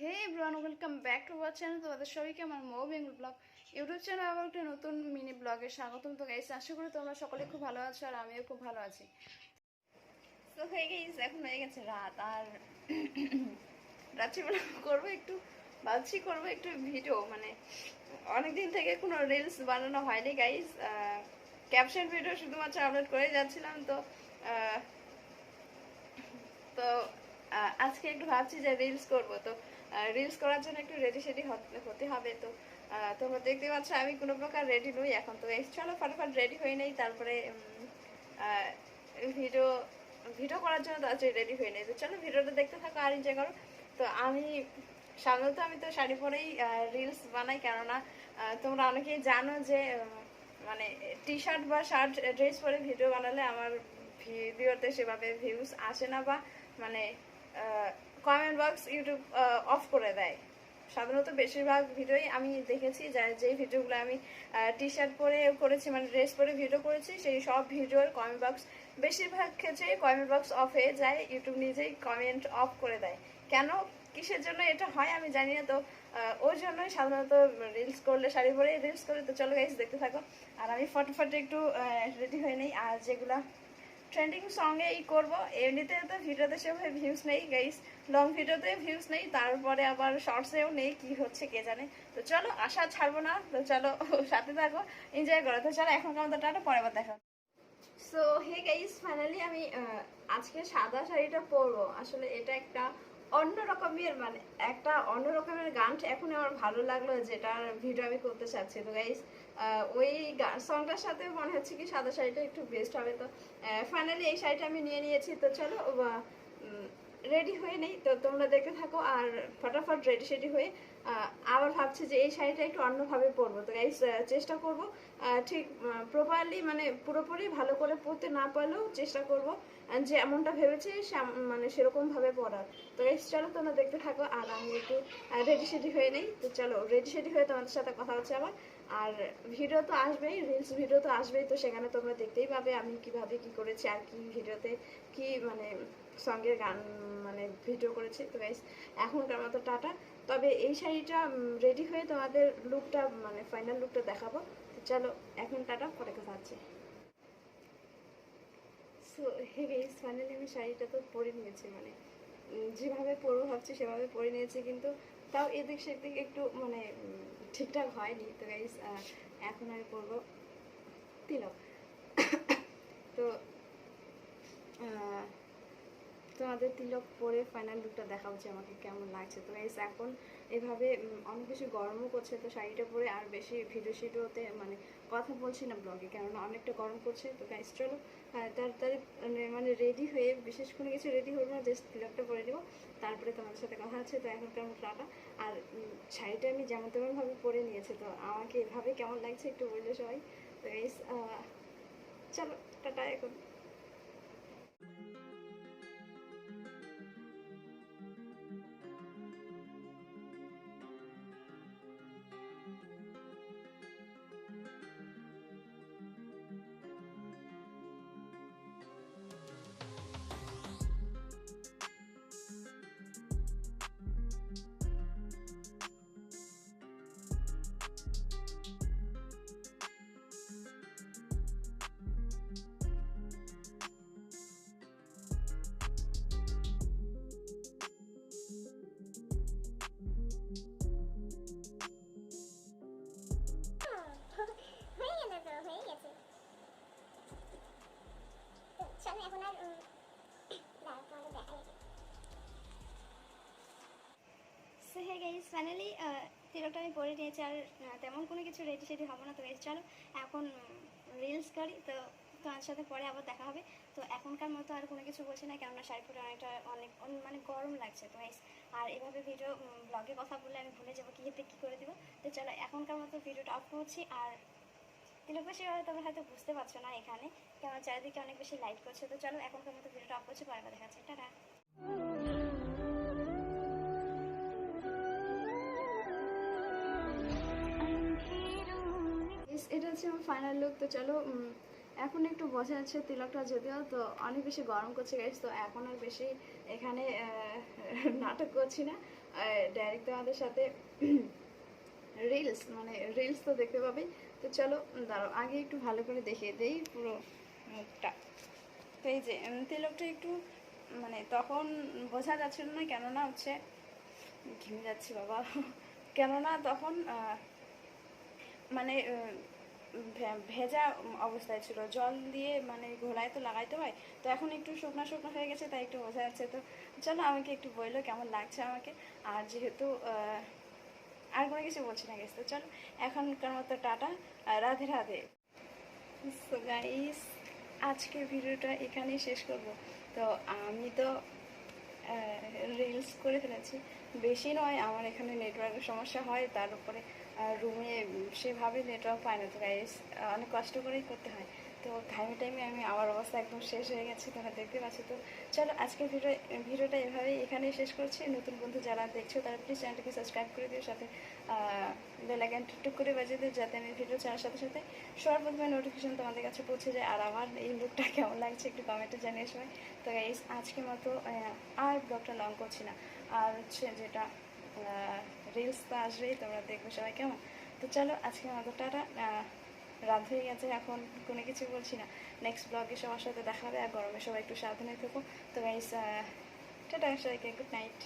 Hey welcome back to our channel তোমাদের সবাইকে আমার বেঙ্গল ব্লগ ইউটিউব চ্যানেল আবার নতুন মিনি ব্লগে স্বাগতম। তো আশা করি তোমরা সকলে খুব ভালো আছো আর আমিও খুব ভালো আছি। তো হয়ে এখন হয়ে গেছে রাত আর রাত্রিবেলা করব একটু ভাবছি করব একটু ভিডিও মানে অনেকদিন থেকে কোনো রিলস বানানো হয়নি গাইস ক্যাপশন ভিডিও শুধুমাত্র আপলোড করে যাচ্ছিলাম তো তো আজকে একটু ভাবছি যে রিলস করব। তো রিলস করার জন্য একটু রেডি সেডি হতে হবে তো। তোমরা দেখতে পাচ্ছ, আমি কোনো প্রকার রেডি নই এখন। তো চলো ফটাফট রেডি হয়ে নেই, তারপরে ভিডিও ভিডিও করার জন্য তাড়াতাড়ি রেডি হয়ে নেই। তো চলো ভিডিওটা দেখতে থাকো আর এনজয় করো। তো আমি সাধারণত আমি তো শাড়ি পরেই রিলস বানাই। কেননা তোমরা অনেকেই জানো যে মানে টি শার্ট বা শার্ট ড্রেস পরে ভিডিও বানালে আমার ভিডিওতে সেভাবে ভিউজ আসে না বা মানে কমেন্ট বক্স ইউটিউব অফ করে দেয়। সাধারণত বেশিরভাগ ভিডিওই আমি দেখেছি, যা, যেই ভিডিওগুলো আমি টি শার্ট পরে করেছি মানে ড্রেস পরে ভিডিও করেছি, সেই সব ভিডিওর কমেন্ট বক্স বেশিরভাগ ক্ষেত্রেই কমেন্ট বক্স অফ হয়ে যায় ইউটিউব নিজেই কমেন্ট অফ করে দেয়। কেন? কিসের জন্য এটা হয় আমি জানি না, তো ওর জন্যই সাধারণত রিলস করলে, শাড়ি পরে রিলস করে, তো চলো গাইস দেখতে থাকো। আর আমি ফটোফট একটু রেডি হয়ে নেই, আর যেগুলা ট্রেন্ডিং সঙ্গে এই করব। এমনিতে তো ভিডিওতে সেভাবে ভিউজ নেই গাইস লং ভিডিওতে ভিউজ নেই, তারপরে আবার শর্টসেও নেই, কি হচ্ছে কে জানে। তো চলো, আশা ছাড়বো না। তো চলো, সাথে থাকো এনজয় করো। তো চলো, এখন আমাদের টাটা পরে আবার দেখা সো হে গাইস ফাইনালি আমি আজকে সাদা শাড়িটা পরবো। আসলে এটা একটা অন্য রকমের মানে একটা অন্যরকমের গান এখন আমার ভালো লাগল যেটার ভিডিও আমি করতে চাচ্ছি। তো গাইস ওই সংটার সাথে মনে হচ্ছে কি সাদা শাড়িটা একটু বেস্ট হবে। তো ফাইনালি এই শাড়িটা আমি নিয়ে নিয়েছি। তো চলো রেডি হয়ে নেই, তো তোমরা দেখতে থাকো আর ফটাফট রেডি সেডি হয়ে আবার ভাবছি যে এই শাড়িটা একটু অন্যভাবে পরবো। তো গাইস চেষ্টা করব ঠিক প্রপারলি মানে পুরোপুরি ভালো করে পরতে না পারলেও চেষ্টা করব যে এমনটা ভেবেছি মানে সেরকম ভাবে পরার। তো গাইস চলো তোমরা দেখতে থাকো আর আমি একটু রেডি সেডি হয়ে নেই। তো চলো রেডি সেডি হয়ে তোমাদের সাথে কথা হচ্ছে আবার। আর ভিডিও তো আসবেই রিলস ভিডিও তো আসবেই, তো সেখানে তোমরা দেখতেই পাবে আমি কীভাবে কি করেছি, আর কি ভিডিওতে কি মানে সঙ্গের গান মানে ভিডিও করেছি। তো গাইস এখনকার মতো টাটা। তবে এই শাড়িটা রেডি হয়ে তোমাদের লুকটা মানে ফাইনাল লুকটা দেখাবো। তো চলো, এখন টাটা, পরে কথা হচ্ছে। সো গাইস ফাইনালি আমি শাড়িটা তো পরে নিয়েছি মানে যেভাবে পরবো ভাবছি সেভাবে পরে নিয়েছি, কিন্তু তাও এদিক সেদিক একটু মানে ঠিকঠাক হয়নি। তো গাইস এখন আমি পরবো তিলক। তো তোমাদের তিলক পরে ফাইনাল লুকটা দেখা হচ্ছে আমাকে কেমন লাগছে। তো গাইস এখন এভাবে অনেক বেশি গরমও করছে, তো শাড়িটা পরে আর বেশি ভিডিও শিডিওতে মানে কথা বলছি না ব্লগে কেননা অনেকটা গরম করছে। তো গাইস চলো তাড়াতাড়ি মানে মানে রেডি হয়ে, বিশেষ কোনো কিছু রেডি হব না জাস্ট তিলকটা পরে দেবো তারপরে তোমাদের সাথে কথা হচ্ছে, তো এখন কেমন টাটা আর শাড়িটা আমি যেমন তেমনভাবে পরে নিয়েছি, তো আমাকে এভাবে কেমন লাগছে একটু বললে সবাই। তো গাইস চলো, টাটা এখন। ফাইনালি তিলকটা আমি পরে নিয়েছি আর তেমন কোনো কিছু রেডি সেডি হব না। তো গাইস চলো, এখন রিলস করি, তো তোমার সাথে পরে আবার দেখা হবে। তো এখনকার মতো আর কোনো কিছু বলছি না, কেননা শাড়ি পরে অনেকটা, অনেক মানে গরম লাগছে, তো গাইস আর এভাবে ভিডিও ব্লগে কথা বললে আমি ভুলে যাব কী কী করে দেবো। তো চলো, এখনকার মতো ভিডিওটা অফ করছি। আর তিলক সেভাবে তোমরা হয়তো বুঝতে পারছ না এখানে, কেননা চারিদিকে অনেক বেশি লাইট করছে। তো চলো, এখনকার মতো ভিডিওটা অফ করছি, পরে দেখা যাচ্ছে টাটা! এটা হচ্ছে আমার ফাইনাল লুক তো চলো এখন একটু বসে আছে তিলকটা যদিও, তো অনেক বেশি গরম করছে গাইস তো এখন আর বেশি এখানে নাটক করছি না। ডাইরেক্ট তোমাদের সাথে রিলস মানে রিলস তো দেখতে পাবে। তো চলো দাঁড়াও, আগে একটু ভালো করে দেখিয়ে দেই পুরো মুখটা। তো এই যে তিলকটা একটু মানে তখন বোঝা যাচ্ছিল না কেননা হচ্ছে, ঘেমে যাচ্ছি বাবা। কেননা তখন মানে ভেজা অবস্থায় ছিল। জল দিয়ে মানে ঘোলায় তো লাগাইতে হয়। তো এখন একটু শুকনো শুকনো হয়ে গেছে, তাই একটু বোঝা যাচ্ছে। তো চলো আমাকে একটু বলল কেমন লাগছে আমাকে? আর যেহেতু আর কোনো কিছু বলছি না গেছে তো চলো, এখনকার মতো tata Radhe Radhe. So guys আজকের ভিডিওটা এখানেই শেষ করব। তো আমি তো রিলস করে ফেলেছি। বেশি নয়, আমার এখানে নেটওয়ার্কের সমস্যা হয়, তার উপরে রুমে সেভাবে নেটওয়ার্ক পায় না তো গাইস অনেক কষ্ট করেই করতে হয়। তো টাইমে টাইমে আমি আমার অবস্থা একদম শেষ হয়ে গেছে, তোমরা দেখতে পাচ্ছ তো। চলো, আজকের ভিডিও ভিডিওটা এভাবেই এখানেই শেষ করছি। নতুন বন্ধু যারা দেখছ, তারা প্লিজ চ্যানেলটাকে সাবস্ক্রাইব করে দিও, সাথে বেল আইকন টুক করে বাজিয়ে দিও, যাতে আমি ভিডিও ছাড়ার সাথে সাথে সবার প্রথমে নোটিফিকেশন তোমাদের কাছে পৌঁছে যায়। আর আমার এই লুকটা কেমন লাগছে একটু কমেন্টে জানিয়ে সবাই তো গাইস আজকের মতো আর ব্লগটা লং করছি না। আর হচ্ছে যেটা রিলস তো আসবেই, তোমরা দেখবে সবাই কেমন? তো চলো, আজকে আমাদের টাটা। রাত হয়ে গেছে, এখন কোনো কিছু বলছি না। নেক্সট ব্লগে সবার সাথে দেখা হবে, আর গরমে সবাই একটু সাবধানে থেকো। তো গাইস টাটা সবাইকে গুড নাইট